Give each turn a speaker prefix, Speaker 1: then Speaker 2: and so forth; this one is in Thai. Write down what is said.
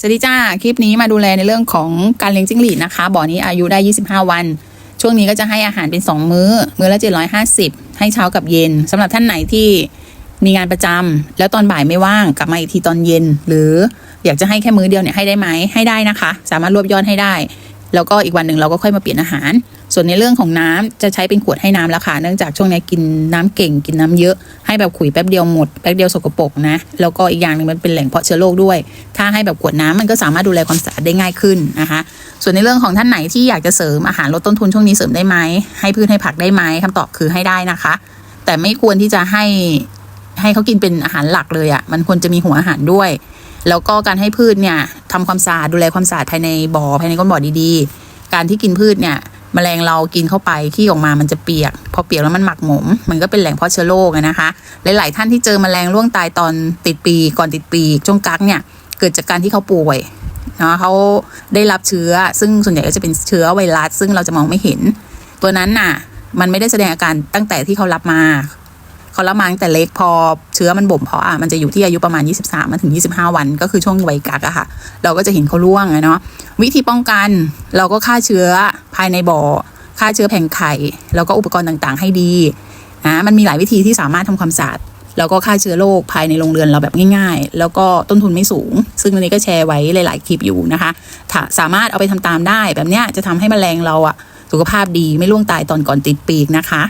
Speaker 1: สวัสดีจ้า คลิปนี้มาดูแลในเรื่องของการเลี้ยงจิ้งหรีดนะคะ บ่อนี้อายุได้ 25 วัน ช่วงนี้ก็จะให้อาหารเป็น 2 มื้อ มื้อละ 750 ให้เช้ากับเย็น สำหรับท่านไหนที่มีงานประจำ แล้วตอนบ่ายไม่ว่างกลับมาอีกทีตอนเย็น หรืออยากจะให้แค่มื้อเดียวเนี่ยให้ได้ไหมให้ได้นะคะ สามารถรวบยอดให้ได้ แล้วก็อีกวันหนึ่งเราก็ค่อยมาเปลี่ยนอาหาร ส่วนในเรื่องของน้ำจะใช้เป็นขวดให้น้ำแล้วค่ะ เนื่องจากช่วงนี้กินน้ำเก่งกินน้ำเยอะ ให้แบบขุยแป๊บเดียวหมดแป๊บเดียวสกปรกนะ แล้วก็อีกอย่างหนึ่งมันเป็นแหล่งเพาะเชื้อโรคด้วย ถ้าให้แบบขวดน้ำมันก็สามารถดูแลความสะอาดได้ง่ายขึ้นนะคะ ส่วนในเรื่องของท่านไหนที่อยากจะเสริมอาหารลดต้นทุนช่วงนี้เสริมได้ไหมให้พืชให้ผักได้ไหมคำตอบคือให้ได้นะคะ แต่ไม่ควรที่จะให้ ให้เขากินเป็นอาหารหลักเลยอะ่ะมันควรจะมีหัวอาหารด้วย แล้วก็การให้พืชเนี่ยทำความสะอาดดูแลความสะอาดภายในบ่อภายในก้นบ่อดีๆ การที่กินพืชเนี่ยแมลงเรากินเข้าไปขี้ออกมามันจะเปียก พอเปียกแล้วมันหมักหมม มันก็เป็นแหล่งเพาะเชื้อโรคนะคะ หลายๆท่านที่เจอแมลงร่วงตายตอนติดปีก่อนติดปีกช่วงกักเนี่ยเกิดจากการที่เขาป่วยเนาะเขาได้รับเชื้อ ซึ่งส่วนใหญ่ก็จะเป็นเชื้อไวรัสซึ่งเราจะมองไม่เห็น ตัวนั้นน่ะ มันไม่ได้แสดงอาการตั้งแต่ที่เขารับมา เขารับมาตั้งแต่เล็กพอเชื้อมันบ่มเพาะอะมันจะอยู่ที่อายุประมาณ 23มาถึง 25 วัน ก็คือช่วงวัยกักอะค่ะ เราก็จะเห็นเขาร่วงเนาะวิธีป้องกันเราก็ฆ่าเชื้อภายในบ่อฆ่าเชื้อแผงไข่ แล้วก็อุปกรณ์ต่างๆ ให้ดีนะมันมีหลายวิธีที่สามารถทำความสะอาดแล้วก็ฆ่าเชื้อโรคภายในโรงเรือนเราแบบง่าย ๆ แล้วก็ต้นทุนไม่สูง ซึ่งอันนี้ก็แชร์ไว้หลาย ๆ คลิปอยู่นะคะถ้าสามารถเอาไปทำตามได้แบบเนี้ยจะทำให้แมลงเราอะสุขภาพดีไม่ร่วงตายตอนก่อนติดปีกนะคะ